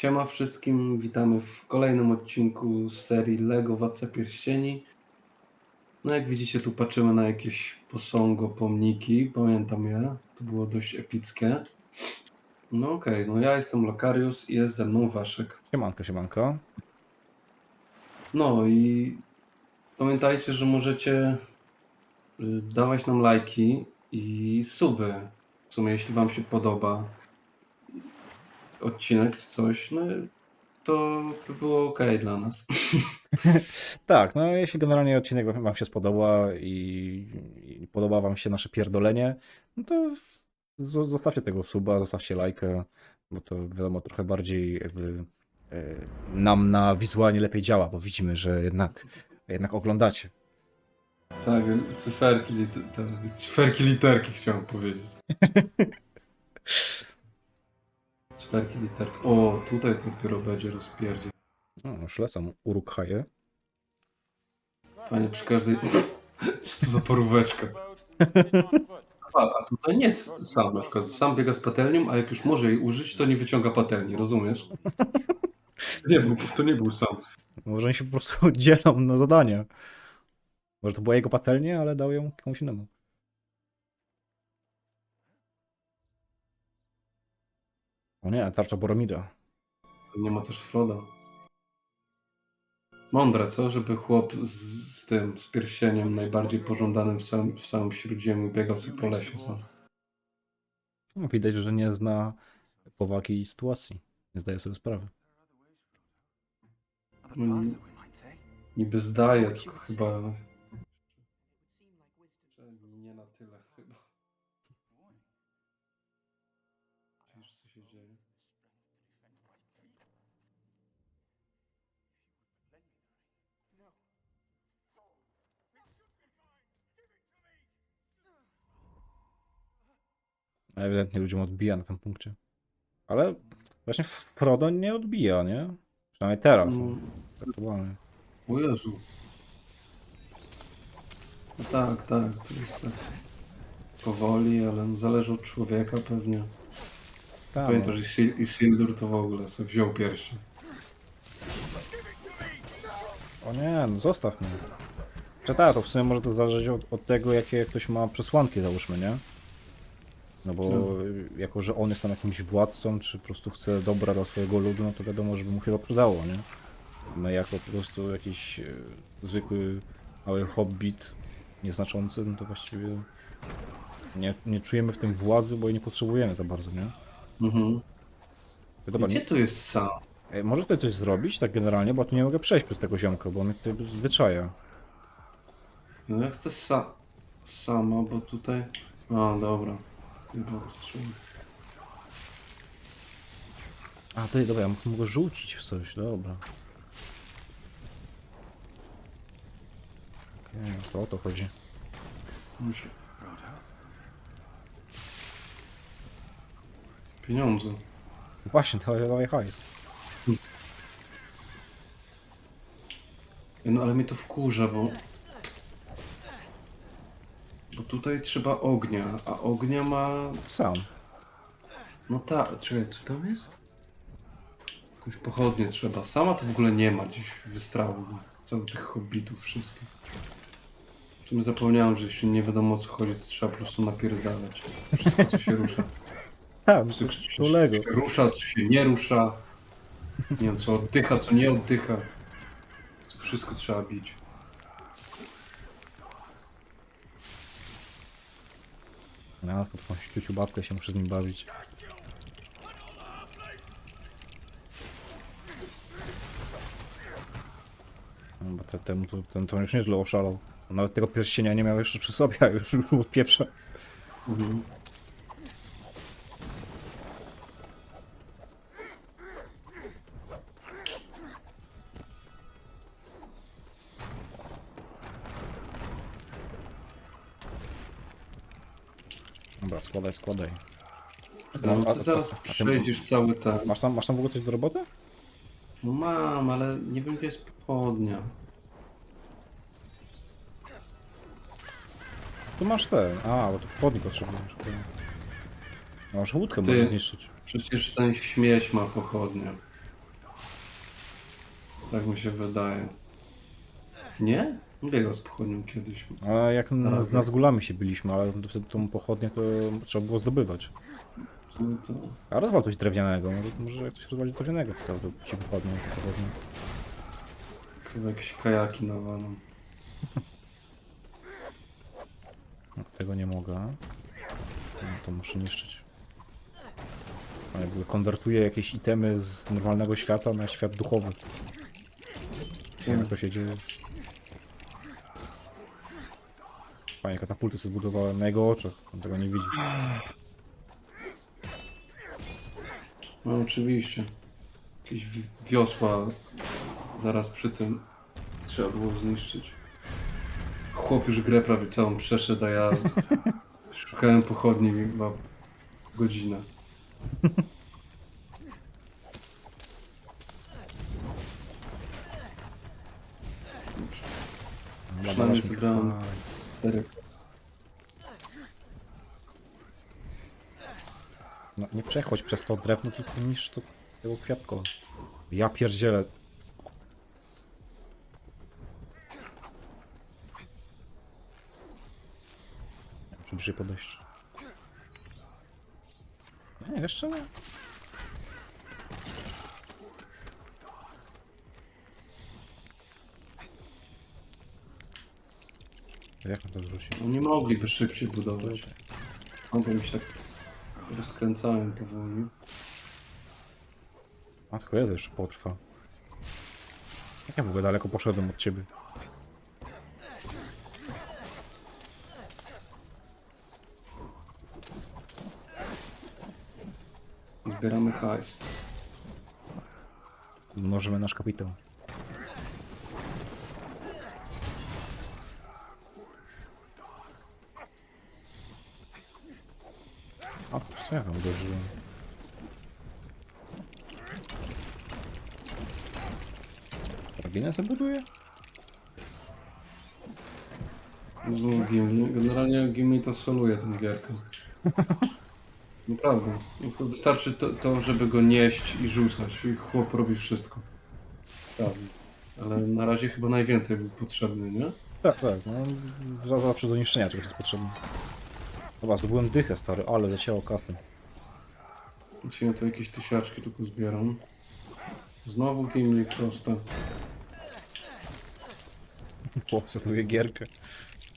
Siema wszystkim, witamy w kolejnym odcinku z serii LEGO Władca Pierścieni. No jak widzicie tu patrzymy na jakieś posągo, pomniki, pamiętam je, to było dość epickie. No okej, no ja jestem Lokarius i jest ze mną Waszek. Siemanko, siemanko. No i pamiętajcie, że możecie y, dawać nam lajki i suby. W sumie jeśli Wam się podoba odcinek czy coś, no to by było ok dla nas. Tak, no jeśli generalnie odcinek wam się spodoba i, i podoba wam się nasze pierdolenie, no to zostawcie tego suba, zostawcie lajkę, bo to wiadomo trochę bardziej jakby e, nam na wizualnie lepiej działa, bo widzimy, że jednak, jednak oglądacie. Tak, cyferki, lit- te- cyferki literki chciałem powiedzieć. Cyferki literki. O, tutaj dopiero będzie rozpierdziel. No, już lecą urukhaje. Panie, przy każdej... Co to za poróweczka? A, a tutaj nie jest sam, na przykład sam biega z patelnią, a jak już może jej użyć, to nie wyciąga patelni, rozumiesz? To nie był, to nie był sam. Może oni się po prostu dzielą na zadania. Może to była jego patelnia, ale dał ją komuś innemu. O nie, tarcza Boromira. Nie ma też Froda. Mądre, co? Żeby chłop z, z tym, z pierścieniem najbardziej pożądanym w całym, w całym Śródziemiu biegał sobie po lesie sam. No, Widać, że nie zna powagi sytuacji. Nie zdaje sobie sprawy. No, ni- niby zdaje, tylko chyba... A Ewidentnie ludziom odbija na tym punkcie. Ale właśnie Frodo nie odbija, nie? Przynajmniej teraz. No, No. Aktualnie. o Jezu. No tak, tak, to jest tak powoli, ale no zależy od człowieka pewnie. Tak, Pamiętasz, Isil- Isildur to w ogóle sobie wziął pierścień. O nie, no zostaw mnie. Czy tak, to w sumie może to zależeć od, od tego, jakie ktoś ma przesłanki, załóżmy, nie? No bo No. jako, że on jest tam jakimś władcą, czy po prostu chce dobra dla swojego ludu, no to wiadomo, żeby mu się to przydało, nie? My jako po prostu jakiś e, zwykły mały hobbit, nieznaczący, no to właściwie nie, nie czujemy w tym władzy, bo jej nie potrzebujemy za bardzo, nie? Mhm. Dobra, Gdzie nie, tu jest sam? Ej, może tutaj coś zrobić, tak generalnie, bo tu nie mogę przejść przez tego ziomka, bo on mnie tutaj zwyczaja. No ja chcę sa sama, bo tutaj... A, dobra. Chyba trzeba. A, tutaj, dobra, ja mogę rzucić w coś, dobra. Okej, to o to chodzi. Pieniądze. Właśnie, to dawaj hajs. No ale mnie to wkurza, bo... Tutaj trzeba ognia, a ognia ma... Sam. No ta... Czekaj, co tam jest? Jakąś pochodnię trzeba. Sama to w ogóle nie ma gdzieś wystrawu. Całych tych hobbitów wszystkich. W sumie zapomniałem, że jeśli nie wiadomo o co chodzi, to trzeba po prostu napierdalać. Wszystko co się rusza. A, Co się, Lego. się rusza, co się nie rusza. Nie wiem, co oddycha, co nie oddycha. Wszystko trzeba bić. No, tylko taką ściuciu babkę się muszę z nim bawić. No, bo te, temu ten to już nieźle oszalał. Nawet tego pierścienia nie miał jeszcze przy sobie, a już już odpieprza. Mhm. Składaj, składaj. No, A- ty zaraz a- a przejdziesz cały ten. Masz tam, masz tam w ogóle coś do roboty? No mam, ale nie wiem gdzie jest pochodnia. Tu masz te. A, bo tu podnik potrzebujesz. okej. No, Może łódkę Ty- można zniszczyć. Przecież ten śmieć ma pochodnię. Tak mi się wydaje. Nie? Biegał z pochodnią kiedyś. A jak n- Raz z Nazgulami się byliśmy, ale wtedy tą pochodnię to trzeba było zdobywać. No to... A rozwal coś drewnianego, może, może jak ktoś rozwali drewnianego, to, to ci wypadnie pochodnie. Chyba jakieś kajaki nawalam. No, Tego nie mogę. No, to muszę niszczyć. A jakby konwertuję jakieś itemy z normalnego świata na świat duchowy. Nie wiem jak to się dzieje. Fajnie, katapulty sobie zbudowałem na jego oczach, on tego nie widzi. No oczywiście. Jakieś wi- wiosła zaraz przy tym trzeba było zniszczyć. Chłop już grę prawie całą przeszedł, a ja szukałem pochodni chyba godzinę. Przynajmniej zebrałem cztery. No, nie przechodź przez to drewno, tylko niszcz to tego kwiatko. Ja pierdzielę. Bliżej podejść. Nie, jeszcze nie. Jak mam to zrzucić? No nie mogliby szybciej budować. Mogą mi się tak rozkręcałem powoli. Matko, ja to jeszcze potrwa. Jak ja w ogóle daleko poszedłem od ciebie? Zbieramy hajs. Mnożymy nasz kapitał. A, co ja tam uderzyłem? Drabinę sobie buduję? Znowu Gimli. Generalnie Gimli to soluje tę gierkę. Naprawdę. Tylko Wystarczy to, to, żeby go nieść i rzucać. I chłop robi wszystko. Prawda. Ale na razie chyba najwięcej był potrzebny, nie? Tak, tak. No, za- zawsze do niszczenia czegoś jest potrzebne. Dobra, zdobyłem dychę, stary, ale leciało kasy. Dzisiaj ja to jakieś tysiaczki tylko zbieram. Znowu Gimli proste. Setuje gierkę.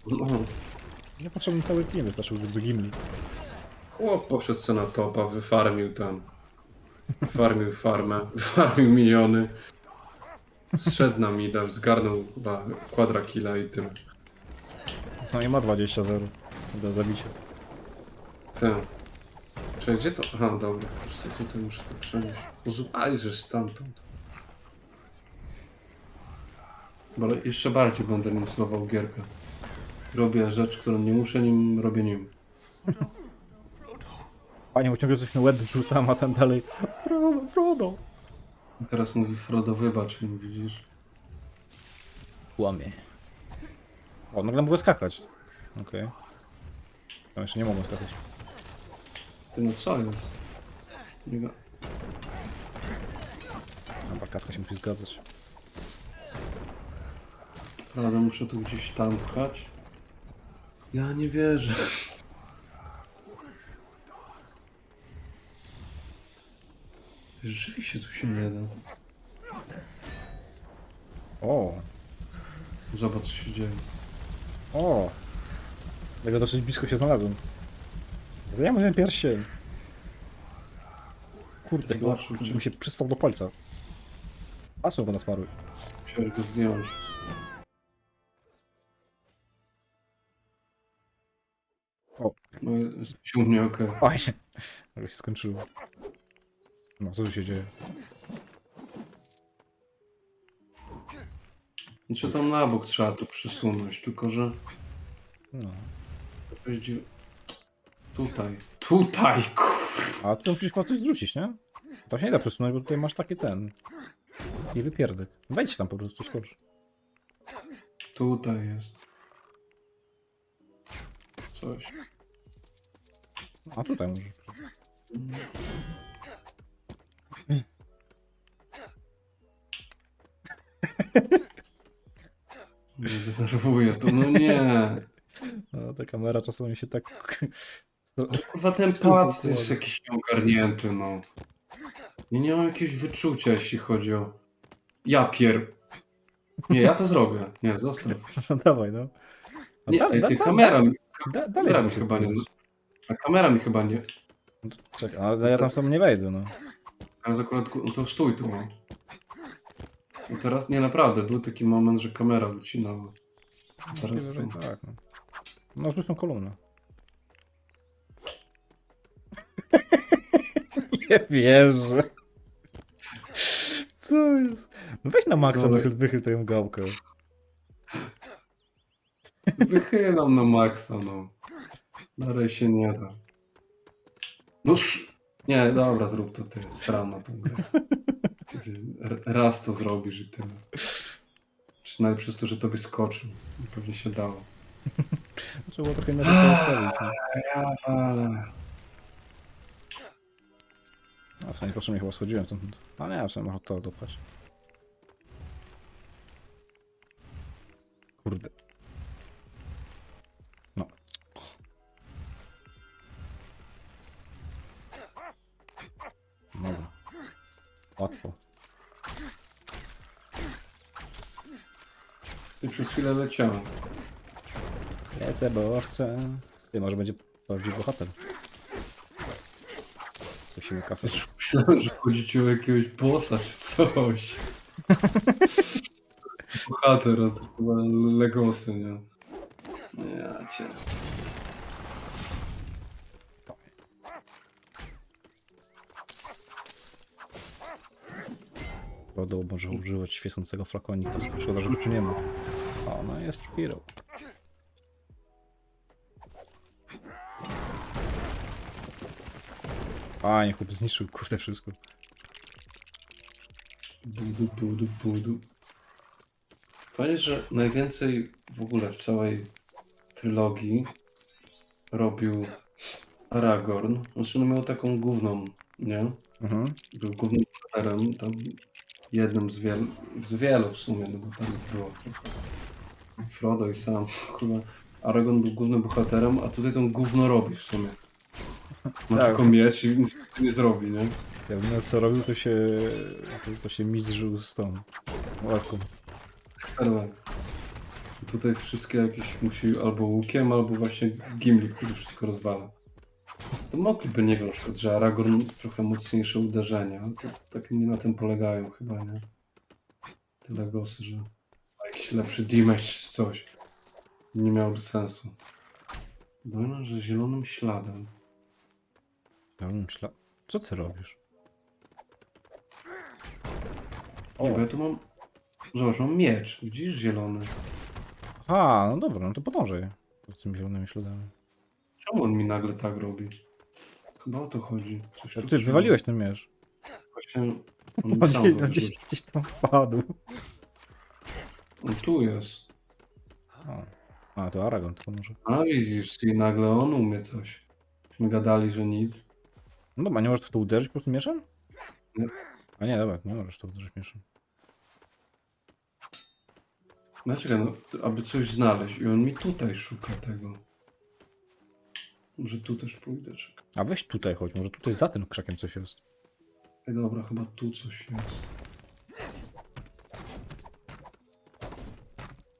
No. Nie potrzebny cały team, wystarczył do Gimli. Chłop poszedł se na topa, wyfarmił tam. Wyfarmił farmę, wyfarmił miliony. Zszedł na mida, zgarnął chyba kwadra killa i tym. No i ma 20-0 do zabicia. Ten. Czekaj, gdzie to? Aha, dobra. Prostu tutaj muszę to przenieść. Uzupełnić, że stamtąd. Bo jeszcze bardziej będę nim słował gierkę. Robię rzecz, którą nie muszę nim, robię nim. Panie, bo ciągle coś na łeb wrzucam, a ten dalej Frodo, Frodo. I teraz mówi Frodo, wybacz mi, widzisz? Łamie. O, nagle mogę skakać. Okej. No jeszcze nie mogę skakać. Ty no co jest? Nie ga- Dobra, kaska się musi zgadzać. Prawda, muszę tu gdzieś tam pchać. Ja nie wierzę. Rzeczywiście tu się nie da. O, Zobacz co się dzieje. o. Tego dosyć blisko się znalazłem. Ja mówię pierścień. Kurde, bo cię. mi się przystał do palca. Pasło go na smarły. Musiałem go zdjąć. O. No, jesteś u mnie okej. Fajnie. Ale się skończyło. No, co tu się dzieje? Znaczy tam na bok trzeba to przesunąć, tylko że... No. jakoś dziw- Tutaj. Tutaj, kur... A tu musisz chyba coś zrzucić, nie? To się nie da przesunąć, bo tutaj masz taki ten. I wypierdek. Wejdź tam po prostu, skocz. Tutaj jest. Coś. A tutaj może. Nie denerwuje to, no nie. No, ta kamera czasami się tak... Kurwa ten pałac jest jakiś nieogarnięty, no. Ja nie mam jakiegoś wyczucia, jeśli chodzi o... Ja pier... Nie, ja to zrobię. Nie, zostaw. No dawaj, no. No Nie, ej, ty kamera mi, da- kamera mi chyba nie... A kamera mi chyba nie... Czekaj, ale ja tam sam nie wejdę, no. Teraz akurat... ku- No to stój tu, no. No teraz, nie, naprawdę, był taki moment, że kamera wycinała. Teraz Najwyżej są. tak, no. No, kolumny. Nie wierzę. Co jest? No weź na maksa, Dobra. wychyl, wychyl tę gałkę. Wychylam na maksa, no. Dalej się nie da. No sz... Nie, dobra, zrób to ty, sram na tą grę. R- Raz to zrobisz i tyle. Przynajmniej przez to, że tobie skoczył. Pewnie się dało. Trzeba było trochę inaczej to. No. Ja wale. A w sumie potrzebnie chyba schodziłem stąd. A nie, w sumie można to dopchać. Kurde. No. Dobra. Łatwo. I przez chwilę leciałem. Lecę, bo chcę. Ty, może będzie prawdziwy bohater. Musimy kasę. Myślałem, że chodzi ci o jakiegoś bossa czy coś. Bohater, a to chyba Legosy, nie? Ja cię. Rodo może używać świecącego flakonika. Szkoda, że tu nie ma. O, no jest hero. A, nie chłop zniszczył, kurde, wszystko. Budu, budu, budu. Fajnie, że najwięcej w ogóle w całej trylogii robił Aragorn. Znaczy on miał taką główną, nie? Mhm. Był głównym bohaterem, tam jednym z wielu, z wielu w sumie, no bo tam było trochę. Frodo i sam, kurwa. Aragorn był głównym bohaterem, a tutaj tą gówno robi w sumie. Ma Tak. tylko miecz i nic nie zrobi, nie? Jak na co robił, to się, to, to się mistrzył z tą łapką. Sterling. Tutaj wszystkie jakieś musi albo łukiem, albo właśnie Gimli, który wszystko rozwala. To mogliby, nie wiem, na przykład, że Aragorn trochę mocniejsze uderzenia, ale to tak nie na tym polegają chyba, nie? Tyle głosy, że ma jakiś lepszy damage czy coś. Nie miałoby sensu. Powiem, że zielonym śladem. Myślę, co ty robisz? O, bo ja tu mam... Zobacz, mam miecz. Widzisz? Zielony. A, no dobra, no to podążaj. Z tymi zielonymi śladami. Czemu on mi nagle tak robi? Chyba o to chodzi. Coś A tu ty trzeba- wywaliłeś ten miecz. Właśnie on mi On sam gdzieś, on gdzieś, gdzieś tam wpadł. On tu jest. A, a to Aragon to może. A widzisz, i nagle on umie coś. My gadali, że nic. No dobra, nie możesz w to uderzyć po prostu mieczem? Nie. A nie, dobra, nie możesz w to uderzyć mieczem. No czekaj, no, aby coś znaleźć. I on mi tutaj szuka tego. Może tu też pójdę, czekaj. A weź tutaj chodź, może tutaj za tym krzakiem coś jest. Ej, dobra, chyba tu coś jest.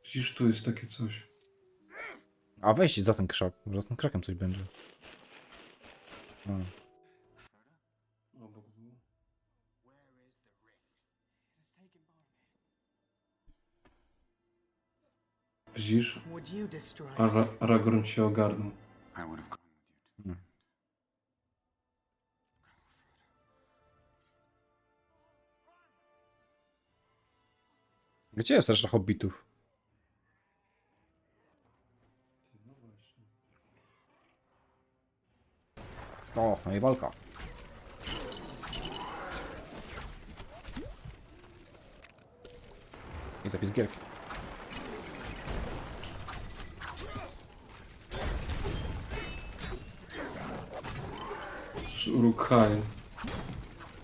Widzisz, tu jest takie coś. A weź za ten krzak, może za tym krakiem coś będzie. A. Widzisz? Ara Aragorn się ogarnął. Hmm. Gdzie jest reszta hobbitów? O, no i walka. I zapis gierki. Uruk-hai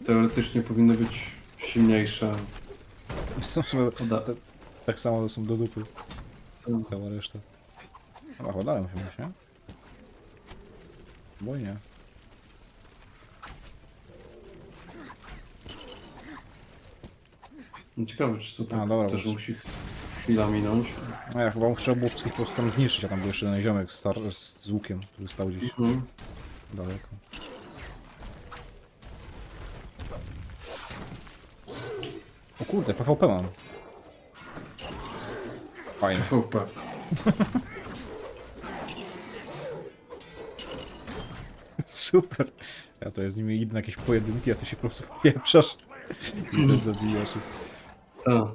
teoretycznie powinno być silniejsze. Są, tak samo są do dupy. Cała reszta. Chyba chyba dalej musimy iść, nie? Bo nie. No Ciekawe, czy to tak A, dobra, też bo- musi chwila minąć. No ja chyba trzeba było wszystkich po prostu tam zniszczyć, a tam był jeszcze jeden ziomek z, z z łukiem, który stał gdzieś Mhm. daleko. Kurde, PvP mam. Fajnie. PvP. Super. Ja to z nimi idę na jakieś pojedynki, a ty się po prostu pieprzasz. I zabijasz. ich. Tak.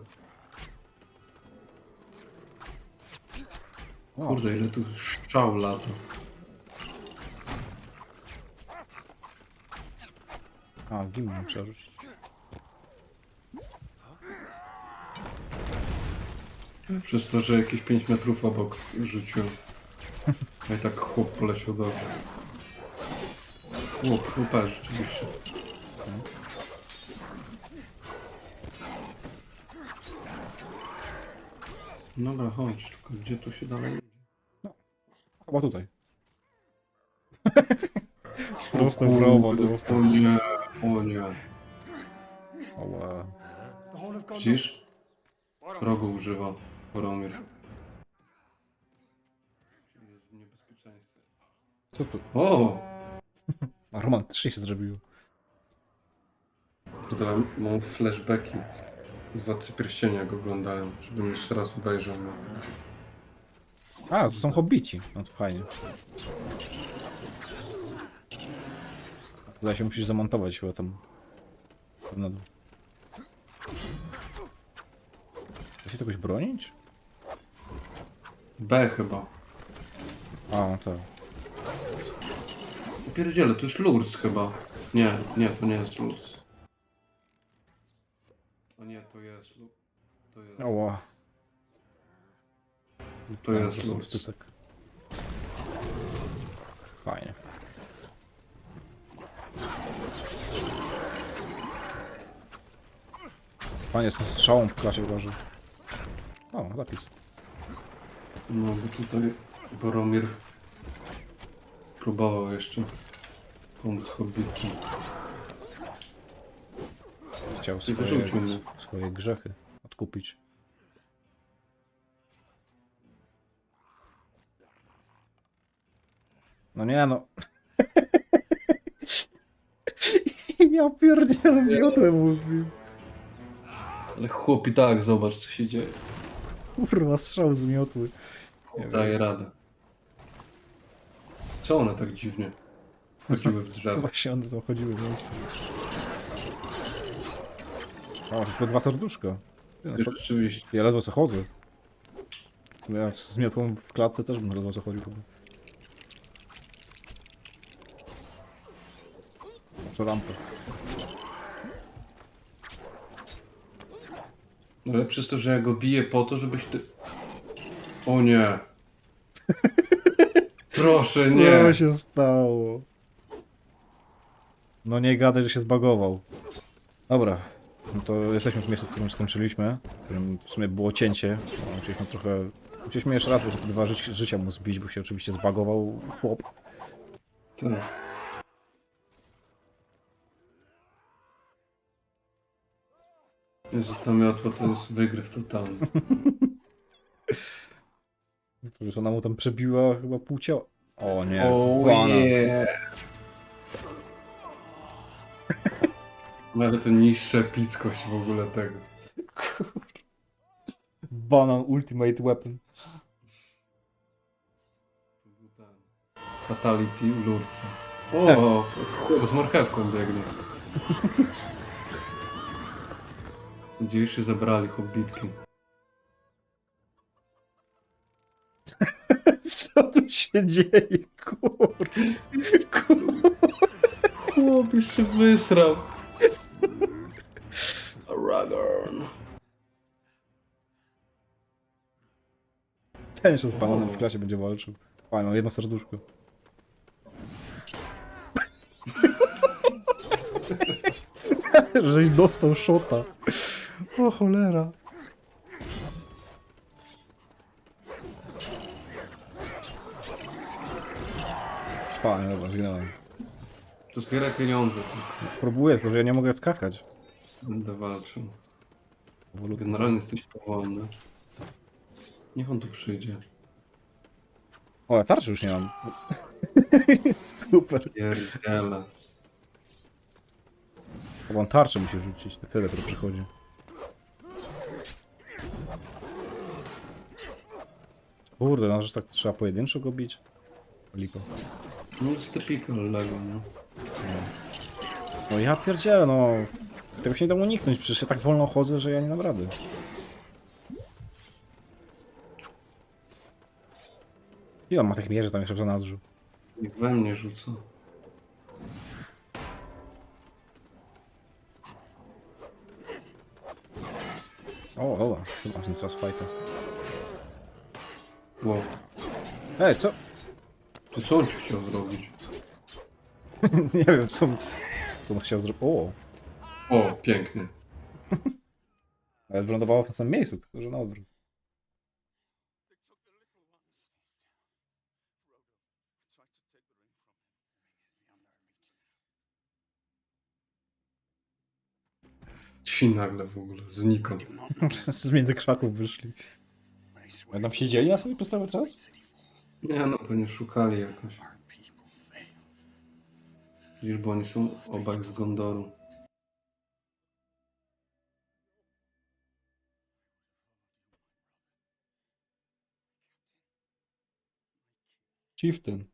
O, Kurde, ile tu szczał lata. A, gimną trzeba rzucić. Przez to, że jakieś 5 metrów obok rzuciłem. A i tak chłop poleciał dobrze. Chłop, chłopa rzeczywiście. Dobra, chodź, tylko gdzie tu się dalej idzie? Chyba tutaj. Prosto w prawo, prosto. O nie, o nie. Oła. Widzisz? Rogu używa Czyli jest w niebezpieczeństwie. Co tu? O! A romantycznie się zrobiło. Kurde, mam flashbacki. Władcy Pierścienia jak oglądałem, żebym jeszcze raz obejrzał tego. A, to są hobbici. No to fajnie. Tutaj się musisz zamontować chyba tam. Na dół. Da się czegoś bronić? B chyba. A, tak. Pierdziele, to jest Lourdes chyba. Nie, nie, to nie jest Lourdes. O nie, to jest Lu- To jest. Oła. To jest po prostu Lourdes. wstysek. Fajnie. Panie, z tą strzałą w klasie uważaj. O, zapis. No bo tutaj Boromir próbował jeszcze pomóc hobbitkom. Chciał swoje, wyrzucił mnie. swoje grzechy odkupić. No nie no. ja pierdzielę miotłem mówił. Ale chłop i tak, zobacz co się dzieje. Kurwa, strzał z miotły. Nie Daje radę. Co one tak dziwnie wchodziły w drzewo? Właśnie one tam chodziły w miejscu. O, tylko dwa serduszka. Ty, no, Rzeczywiście. Ja ledwo co chodzę. Ja z miotłą w klatce też bym ledwo co chodził chyba. Muszę rampę. Ale przez to, że ja go biję po to, żebyś ty... O nie. Proszę, Co nie. się stało? No nie gadaj, że się zbagował. Dobra. No to jesteśmy w miejscu, w którym skończyliśmy. W którym w sumie było cięcie. No, Musieliśmy trochę... Musieliśmy jeszcze raz, bo te dwa życi życia mu zbić, bo się oczywiście zbagował chłop. Co? Jezu, ta miotła to jest wygryw totalny. To już ona mu tam przebiła chyba pół ciała. O nie, O nie. No Ale to niższa epickość w ogóle tego. Banan Ultimate Weapon. To Fatality u Lurca. O, chłop z marchewką biegnie. Gdzie już się zebrali hobbitki. Co tu się dzieje, kur... kur... Chłop jeszcze wysrał. Aragorn. Ten jeszcze z bananem w klasie będzie walczył. Mam jedno serduszko. Żeś dostał szota. O cholera. Panie, dobra, zginąłem. To zbieraj pieniądze. Próbuję, tylko że ja nie mogę skakać. Będę walczył. Generalnie jesteś powolny. Niech on tu przyjdzie. O, ja tarczy już nie mam. Super. Pierdziele. Chyba on tarczę musi rzucić, na tyle to przychodzi. Kurde, no, że tak trzeba pojedynczo go bić? Lipo. No to jest typical Lego, no. No ja pierdzielę, no. Tego się nie da uniknąć, przecież ja tak wolno chodzę, że ja nie dam rady. Ile on ma tych mierzy tam jeszcze w zanadrzu? Niech we mnie rzuca. O, dobra, chyba ten czas fajta. Wow. Ej, co? To co on ci chciał zrobić? nie wiem, co on co on chciał zrobić. O, O, pięknie. ale wylądowało w tym samym miejscu, tylko że na odwrót. Ci nagle w ogóle, znikąd. Z między krzaków wyszli. A tam siedzieli na sobie przez cały czas? Nie no, pewnie szukali jakoś. Widzisz, bo oni są obaj z Gondoru. Chieftain.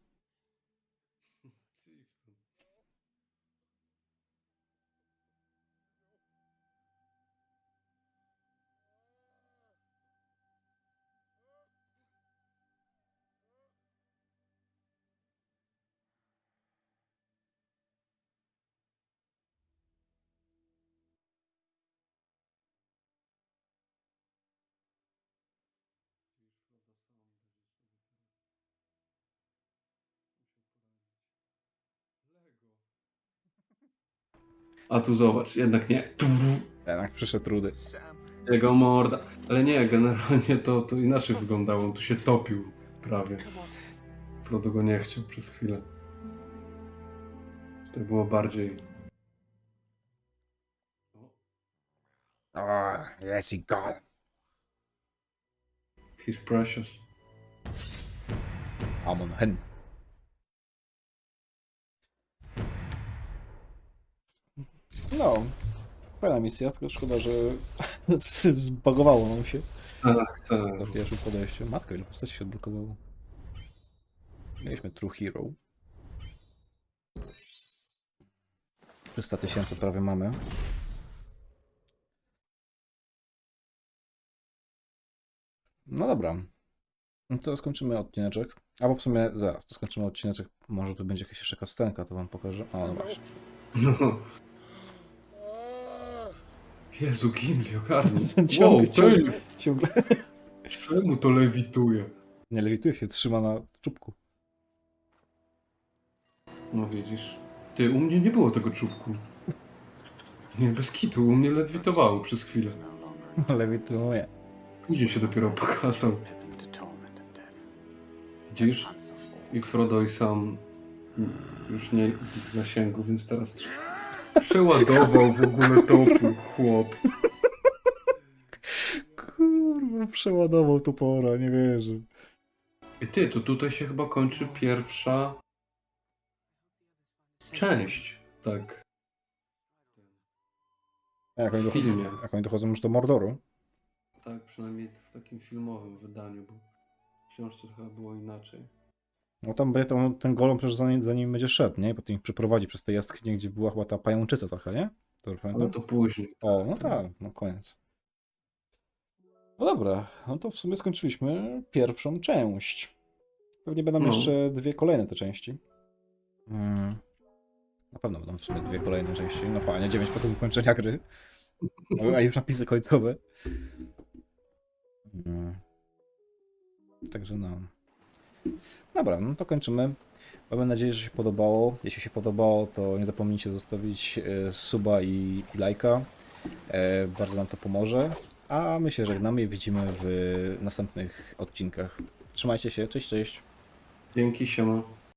A tu zobacz, jednak nie. Jednak przyszedł rudy. Jego morda. Ale nie, generalnie to, to inaczej wyglądało. On tu się topił prawie. Frodo go nie chciał przez chwilę. To było bardziej. O, yes, he got him. He's precious. Amon hen. No, fajna misja, tylko szkoda, że zbagowało nam się Ach, tak. na pierwszym podejściu. Matko, ile postaci się odblokowało. Mieliśmy True Hero. 300 tysięcy prawie mamy. No dobra. No to skończymy odcineczek. Albo w sumie zaraz, to skończymy odcineczek. Może tu będzie jakaś jeszcze kastenka, to wam pokażę. O, no właśnie. No. Jezu, Gimli, ogarnij. Ten Wow, ciągle, ty, ciągle, ciągle. czemu to lewituje? Nie lewituje się, trzyma na czubku. No widzisz. Ty, u mnie nie było tego czubku. Nie, bez kitu, u mnie lewitowało przez chwilę. Lewituje. Później się dopiero pokazał. Widzisz? I Frodo i Sam już nie w ich zasięgu, więc teraz trz- przeładował w ogóle topu, chłop. Kurwa, przeładował topora, nie wierzę. I ty, to tutaj się chyba kończy pierwsza część, tak, A Jak oni, w dochodzą, filmie. jak oni dochodzą już do Mordoru? Tak, przynajmniej w takim filmowym wydaniu, bo w książce to chyba było inaczej. No tam będzie tam, ten golem przecież za nim, za nim będzie szedł, nie? Potem ich przyprowadzi przez te jaskinie, gdzie była chyba ta pajączyca trochę, nie? Pamiętam? to później. O, no tak, no koniec. No dobra, no to w sumie skończyliśmy pierwszą część. Pewnie będą No. jeszcze dwie kolejne te części. Mm. Na pewno będą w sumie dwie kolejne części. No panie, 9 potem ukończenia gry. No, A już napisy końcowe. Mm. Także no. Dobra, no to kończymy. Mamy nadzieję, że się podobało. Jeśli się podobało, to nie zapomnijcie zostawić e, suba i, i lajka. E, bardzo nam to pomoże. A my się żegnamy i widzimy w następnych odcinkach. Trzymajcie się, cześć, cześć. Dzięki, siema.